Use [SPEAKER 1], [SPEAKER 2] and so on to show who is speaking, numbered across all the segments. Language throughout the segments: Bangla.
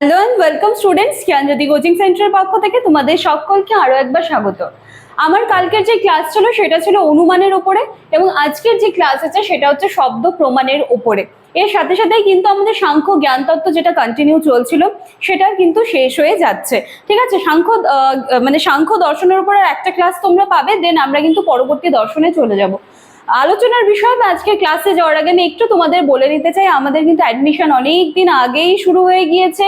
[SPEAKER 1] Hello and welcome students Gyanjyoti coaching সেন্টারের পক্ষ থেকে তোমাদের সকলকে আরও একবার স্বাগত। আমার কালকের যে ক্লাস ছিল, সেটা ছিল অনুমানের উপরে এবং আজকের যে ক্লাস আছে, সেটা হচ্ছে শব্দ প্রমাণের উপরে। এর সাথে সাথেই কিন্তু আমাদের সাংখ্য জ্ঞানতত্ত্ব যেটা কন্টিনিউ চলছিল সেটা কিন্তু শেষ হয়ে যাচ্ছে। ঠিক আছে? সাংখ্য মানে সাংখ্য দর্শনের উপর একটা ক্লাস তোমরা পাবে দেন আমরা কিন্তু পরবর্তী দর্শনে চলে যাব। আলোচনার বিষয় আমি আজকে ক্লাসে যাওয়ার আগে আমি একটু তোমাদের বলে নিতে চাই, আমাদের কিন্তু অ্যাডমিশন অনেক দিন আগেই শুরু হয়ে গিয়েছে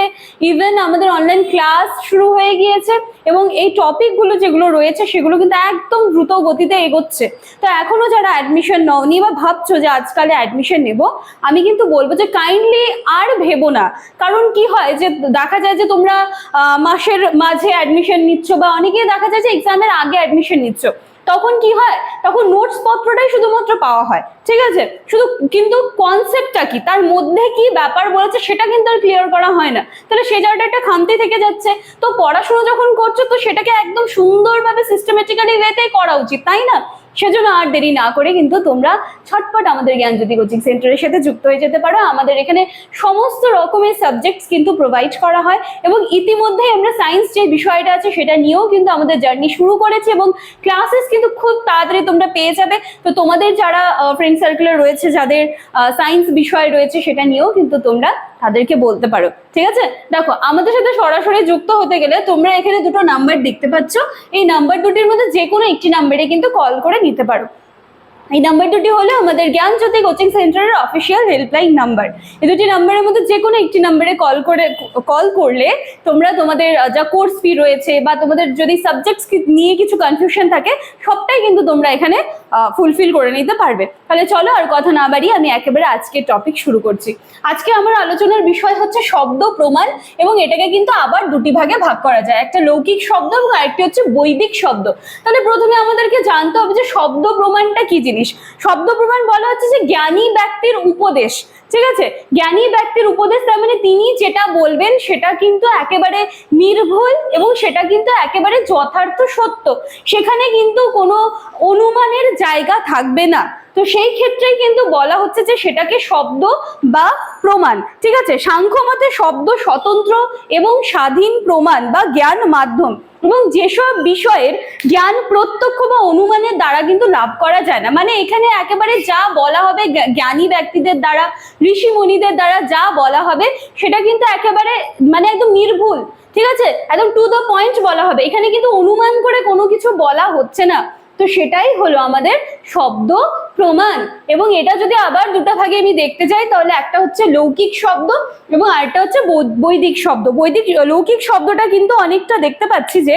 [SPEAKER 1] ইভেন আমাদের অনলাইন ক্লাস শুরু হয়ে গিয়েছে এবং এই টপিকগুলো যেগুলো রয়েছে সেগুলো কিন্তু একদম দ্রুত গতিতে এগোচ্ছে। তো এখনও যারা অ্যাডমিশন নওনি বা ভাবছ যে আজকালে অ্যাডমিশন নেব, আমি কিন্তু বলব যে কাইন্ডলি আর ভেবো না। কারণ কি হয় যে দেখা যায় যে তোমরা মাসের মাঝে অ্যাডমিশন নিচ্ছ বা অনেকেই দেখা যায় যে এক্সামের আগে অ্যাডমিশন নিচ্ছ। তখন কি হয়? তখন নোটস পত্রটাই শুধুমাত্র পাওয়া হয়। ঠিক আছে? শুধু কিন্তু কনসেপ্টটা কি? তার মধ্যে কি ব্যাপার বলেছে সেটা কিন্তু আর ক্লিয়ার করা হয় না। তাহলে সেই জায়গাটা একটা খামতি থেকে যাচ্ছে। তো পড়াশোনা যখন করছ, তো সেটাকে একদম সুন্দরভাবে সিস্টেমেটিক্যালি ওয়েতেই করা উচিত, তাই না? সেজন্য আর দেরি না করে কিন্তু তোমরা ছটপট আমাদের জ্ঞানজ্যোতি কোচিং সেন্টারের সাথে যুক্ত হয়ে যেতে পারো। আমাদের এখানে সমস্ত রকমের সাবজেক্টস কিন্তু প্রোভাইড করা হয় এবং ইতিমধ্যে আমরা সায়েন্স যে বিষয়টা আছে সেটা নিয়েও কিন্তু আমাদের জার্নি শুরু করেছি এবং ক্লাসেস কিন্তু খুব তাড়াতাড়ি তোমরা পেয়ে যাবে। তো তোমাদের যারা ফ্রেন্ড সার্কেলে রয়েছে, যাদের সায়েন্স বিষয় রয়েছে সেটা নিয়েও কিন্তু তোমরা তাদেরকে বলতে পারো, ঠিক আছে? দেখো, আমাদের সাথে সরাসরি যুক্ত হতে গেলে তোমরা এখানে দুটো নাম্বার দেখতে পাচ্ছ। এই নাম্বার দুটির মধ্যে যে কোনো একটি নাম্বারে কিন্তু কল করে নিতে পারো। এই নাম্বার দুটি হলো আমাদের জ্ঞানজ্যোতি কোচিং সেন্টারের অফিসিয়াল হেল্পলাইন নাম্বার এই দুটি নাম্বারের মধ্যে যে কোনো একটি নাম্বারে কল করে কল করলে তোমরা তোমাদের যা কোর্স ফি রয়েছে বা তোমাদের যদি সাবজেক্টস নিয়ে কিছু কনফিউশন থাকে, সবটাই কিন্তু তোমরা এখানে ফুলফিল করে নিতে পারবে। তাহলে চলো আর কথা না বাড়িয়ে আমি একেবারে আজকের টপিক শুরু করছি। আজকে আমার আলোচনার বিষয় হচ্ছে শব্দ প্রমাণ এবং এটাকে কিন্তু আবার দুটি ভাগে ভাগ করা যায়। একটা লৌকিক শব্দ এবং আরেকটি হচ্ছে বৈদিক শব্দ। তাহলে প্রথমে আমাদেরকে জানতে হবে যে শব্দ প্রমাণটা কি শব্দ প্রমাণ বলা হচ্ছে যে জ্ঞানী ব্যক্তির উপদেশ। ঠিক আছে? জ্ঞানী ব্যক্তির উপদেশ, তার মানে তিনি যেটা বলবেন সেটা কিন্তু একেবারে নির্ভুল এবং সেটা কিন্তু একেবারে যথার্থ সত্য। সেখানে কিন্তু কোনো অনুমানের জায়গা থাকবে না। তো সেই ক্ষেত্রেই কিন্তু বলা হচ্ছে যে সেটাকে শব্দ বা প্রমাণ। ঠিক আছে? সাংখ্য মতে শব্দ স্বতন্ত্র এবং স্বাধীন প্রমাণ বা জ্ঞান মাধ্যম। এবং যেসব বিষয়ের জ্ঞান প্রত্যক্ষ বা অনুমানের দ্বারা কিন্তু লাভ করা যায় না। মানে এখানে একেবারে যা বলা হবে জ্ঞানী ব্যক্তিদের দ্বারা, ঋষি মুনিদের দ্বারা যা বলা হবে, সেটা কিন্তু একেবারে মানে একদম নির্ভুল। ঠিক আছে? একদম টু দ্য পয়েন্ট বলা হবে। এখানে কিন্তু অনুমান করে কোনো কিছু বলা হচ্ছে না। তো সেটাই হলো আমাদের শব্দ প্রমাণ। এবং এটা যদি আবার দুটা ভাগে আমি দেখতে যাই, তাহলে একটা হচ্ছে লৌকিক শব্দ এবং আরেকটা হচ্ছে বৈদিক শব্দ। বৈদিক, লৌকিক শব্দটা কিন্তু অনেকটা দেখতে পাচ্ছি যে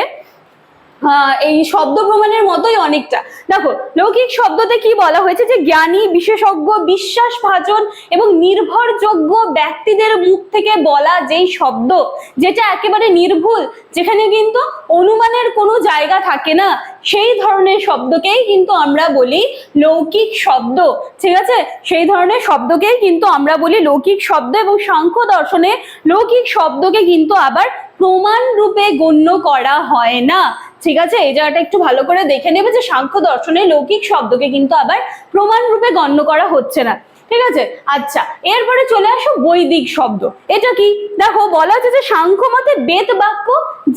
[SPEAKER 1] এই শব্দ প্রমাণের মতোই অনেকটা। দেখো, লৌকিক শব্দতে কি বলা হয়েছে যে জ্ঞানী, বিশেষজ্ঞ বিশ্বাস ভাজন এবং নির্ভরযোগ্য ব্যক্তিদের মুখ থেকে বলা যেই শব্দ, যেটা একেবারে নির্ভুল, যেখানে কিন্তু অনুমানের কোনো জায়গা থাকে না, সেই ধরনের শব্দকেই কিন্তু আমরা বলি লৌকিক শব্দ। ঠিক আছে? সেই ধরনের শব্দকেই কিন্তু আমরা বলি লৌকিক শব্দ এবং সাংখ্য দর্শনে লৌকিক শব্দকে কিন্তু আবার প্রমাণ রূপে গণ্য করা হয় না। ঠিক আছে, এই জায়গাটা একটু ভালো করে দেখে নেবে যে সাংখ্য দর্শনে লৌকিক শব্দকে কিন্তু আবার প্রমাণ রূপে গণ্য করা হচ্ছে না। ঠিক আছে? আচ্ছা এরপরে চলে আসো বৈদিক শব্দ। এটা কি? দেখো, বলা হচ্ছে যে সাংখ্য মতে বেদ বাক্য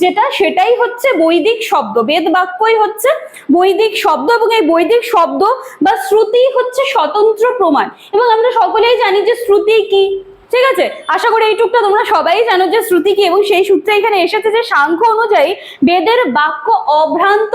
[SPEAKER 1] যেটা, সেটাই হচ্ছে বৈদিক শব্দ। বেদ বাক্যই হচ্ছে বৈদিক শব্দ এবং এই বৈদিক শব্দ বা শ্রুতি হচ্ছে স্বতন্ত্র প্রমাণ। এবং আমরা সকলেই জানি যে শ্রুতি কি? ঠিক আছে? আশা করি এইটুকটা তোমরা সবাই জানো যে শ্রুতি কি এবং সেই সূত্রে এখানে এসেছে যে সাংখ্য অনুযায়ী বেদের বাক্য অভ্রান্ত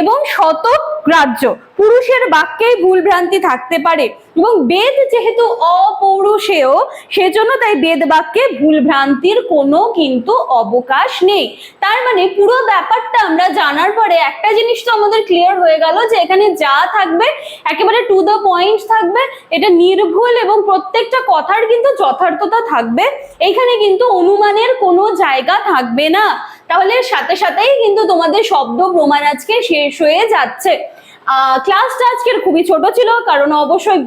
[SPEAKER 1] এবং শত গ্রাহ্য। পুরুষের বাক্যেই ভুল ভ্রান্তি থাকতে পারে এবং বেদ যেহেতু অপৌরুষেয়, সেজন্য তাই বেদ বাক্যে ভুল ভ্রান্তির কোনো কিন্তু অবকাশ নেই। তার মানে পুরো ব্যাপারটা আমরা জানার পরে একটা জিনিস তো আমাদের ক্লিয়ার হয়ে গেল যে এখানে যা থাকবে, একেবারে টু দ্য পয়েন্ট থাকবে, এটা নির্ভুল এবং প্রত্যেকটা কথার কিন্তু যথার্থতা থাকবে, এখানে কিন্তু অনুমানের কোনো জায়গা থাকবে না। তাহলে সাথে সাথেই কিন্তু তোমাদের শব্দ প্রমাণ আজকে শেষ হয়ে যাচ্ছে। ক্লাসটা আজকের খুবই ছোট ছিল, কারণ অবশ্যই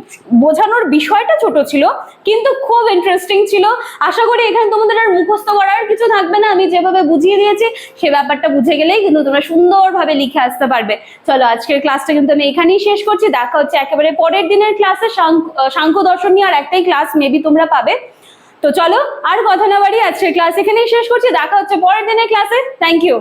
[SPEAKER 1] বোঝানোর বিষয়টা ছোট ছিল, কিন্তু খুব ইন্টারেস্টিং ছিল। আশা করি এখানে তোমাদের আর মুখস্থ করার কিছু থাকবে না, আমি যেভাবে বুঝিয়ে দিয়েছি, সে ব্যাপারটা বুঝে গেলেই কিন্তু তোমরা সুন্দরভাবে লিখে আসতে পারবে। চলো, আজকের ক্লাসটা কিন্তু আমি এখানেই শেষ করছি, দেখা হচ্ছে একেবারে পরের দিনের ক্লাসে সাংখ্য দর্শন নিয়ে আর একটাই ক্লাস মেবি তোমরা পাবে। তো চলো আর কথা না বাড়ি আজকের ক্লাস এখানেই শেষ করছি, দেখা হচ্ছে পরের দিনের ক্লাসে থ্যাংক ইউ